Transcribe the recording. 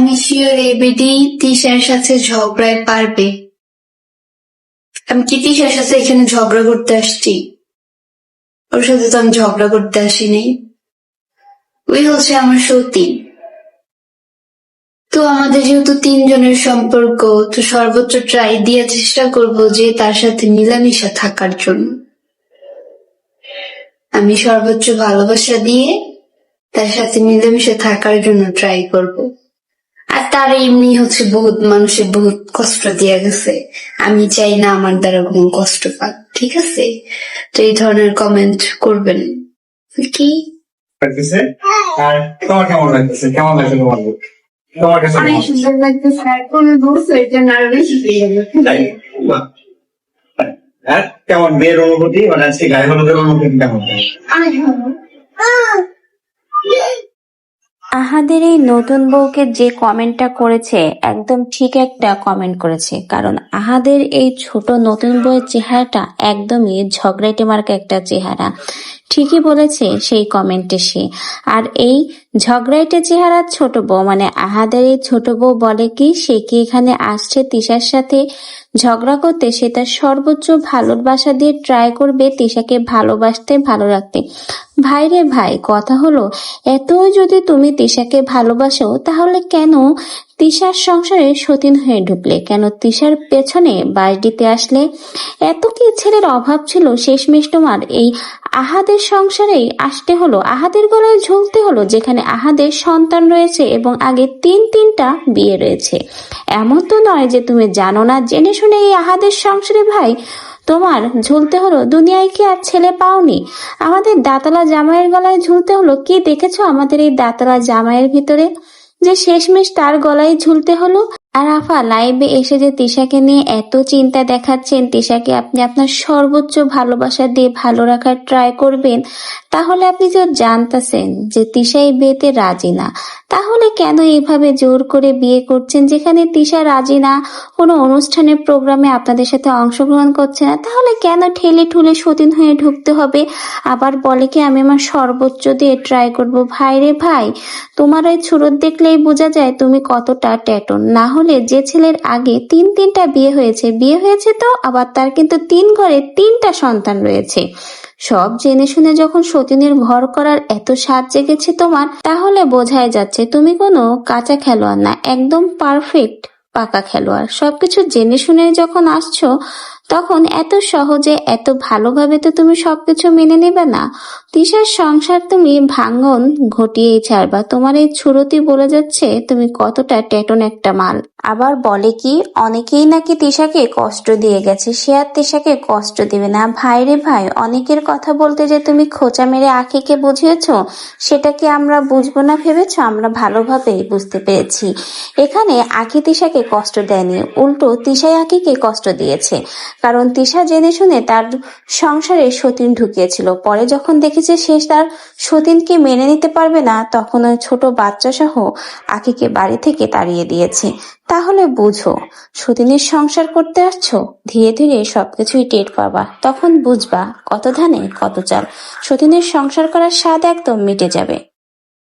আমি শিওর এই বেডি তিশার সাথে ঝগড়ায় পারবে। আমি কি তিশার সাথে এখানে ঝগড়া করতে আসছি? ওর সাথে তো আমি ঝগড়া করতে আসিনি। ওই হচ্ছে আমার সতী। তো আমাদের যেহেতু তিনজনের সম্পর্ক, তো সর্বোচ্চ ট্রাই দিয়ে চেষ্টা করব যে তার সাথে মিলামিশা থাকার জন্য। আমি সর্বোচ্চ ভালোবাসা দিয়ে তার সাথে মিলেমিশে থাকার জন্য ট্রাই করব। আর তার এমনি হচ্ছে বহুত মানুষের বহুত কষ্ট দিয়ে গেছে। আমি চাই না আমার দ্বারা কোনো কষ্ট পাক ঠিক আছে? তো এই ধরনের কমেন্ট করবেন। কি? আর তোমার কেমন লাগতেছে? কেমন লাগছে তোমার look? তোমার কাছে অনেক সুন্দর লাগতেছে আর কোনো দোষ হইতে না বেশি কেমন মেয়ের অনুভূতি? মানে আজকে গায়ে হলুদের অনুভূতি কেমন? অনেক ভালো। আহাদের এই নতুন বউকে যে কমেন্টটা করেছে, একদম ঠিক একটা কমেন্ট করেছে। কারণ আহাদের এই ছোট নতুন বউয়ের চেহারাটা একদমই ঝগড়াইটে মার্কা একটা চেহারা। ঠিকই বলেছে সেই কমেন্টে সে। আর এই ঝগড়াইটে চেহারার ছোট বউ মানে আহাদের এই ছোট বউ বলে কি, সে কি এখানে আসছে তিশার সাথে ঝগড়া করতে? সে তার সর্বোচ্চ ভালোবাসা দিয়ে ট্রাই করবে তিশাকে ভালোবাসতে, ভালো রাখতে। ভাই রে ভাই, কথা হলো এত যদি তুমি তিশাকে ভালোবাসো, তাহলে কেন তিশার সংসারে সতীন হয়ে ঢুকলে। কেন তিশার পেছনে বাস দিতে আসলে? এত কি ছেলের অভাব ছিল? শেষমেশ তোমার এই আহাদের সংসারেই আসতে হলো। আহাদের গলায় ঝুলতে হলো, যেখানে আহাদের সন্তান রয়েছে এবং আগে তিন তিনটা বিয়ে রয়েছে। এমন তো নয় যে তুমি জানো না। জেনে শুনে এই আহাদের সংসারে ভাই, তোমার ঝুলতে হলো। দুনিয়ায় কি আর ছেলে পাওনি? আমাদের দাতলা জামাইয়ের গলায় ঝুলতে হলো। কি দেখেছ আমাদের এই দাতলা জামাইয়ের ভিতরে? যে শেষমেশ তার গলায় ঝুলতে হলো। আর আফা, লাইভে এসে যে তিশাকে নিয়ে এত চিন্তা দেখাচ্ছেন, তিশাকে আপনি আপনার সর্বোচ্চ ভালোবাসা দিয়ে ভালো রাখার ট্রাই করবেন, তাহলে আপনি যে জানতেছেন যে তিশা এই বিয়েতে রাজি না কেন এইভাবে জোর করে বিয়ে করছেন? যেখানে তিশা রাজি না, কোনো অনুষ্ঠানের প্রোগ্রামে আপনাদের সাথে অংশগ্রহণ করছে না, তাহলে কেন ঠেলে ঠুলে সতীন হয়ে ঢুকতে হবে? আবার বলে কি, আমি আমার সর্বোচ্চ দিয়ে ট্রাই করব। ভাই রে ভাই, তোমার ওই ছুরত দেখলেই বোঝা যায় তুমি কতটা ট্যাটন। না হলে যে ছেলের আগে তিন তিনটা বিয়ে হয়েছে বিয়ে হয়েছে তো, আবার তার কিন্তু তিন ঘরে তিনটা সন্তান রয়েছে। সব জেনে শুনে যখন সতীনের ভর করার এত স্বাদ জেগেছে তোমার, তাহলে বোঝাই যাচ্ছে তুমি কোনো কাঁচা খেলোয়াড় না, একদম পারফেক্ট পাকা খেলোয়াড়। সবকিছু জেনে শুনে যখন আসছো তখন এত সহজে, এত ভালোভাবে তো তুমি সবকিছু মেনে নেবে না। তিশার সংসার তুমি ভাঙ্গন ঘটিয়েই ছাড়বা। তোমার এই ছুরতি বলে যাচ্ছে, তুমি কতটা টেটন একটা মাল। আবার বলে কি, অনেকেই নাকি তিশাকে কষ্ট দিয়ে গেছে। সে আর তিশাকে কষ্ট দিবে না। ভাই রে ভাই, অনেকের কথা বলতে যে তুমি খোঁচা মেরে আখিকে বুঝিয়েছো, সেটা কি আমরা বুঝব না ভেবেছো? আমরা ভালোভাবেই বুঝতে পেরেছি। এখানে আখি তিশাকে কষ্ট দেয়নি, উল্টো তিশাই আখিকে কষ্ট দিয়েছে। কারণ তিশা জেনে শুনে তার সংসারে সতীন ঢুকিয়েছিল। পরে যখন দেখেছে সে তার সতীনকে মেনে নিতে পারবে না, তখন ওই ছোট বাচ্চা সহ আখিকে বাড়ি থেকে তাড়িয়ে দিয়েছে। তাহলে বুঝো, সতীনের সংসার করতে আসছো? ধীরে ধীরে সবকিছুই টের পাবা। তখন বুঝবা, কত ধানে, কত চাল। সতীনের সংসার করার স্বাদ একদম মিটে যাবে।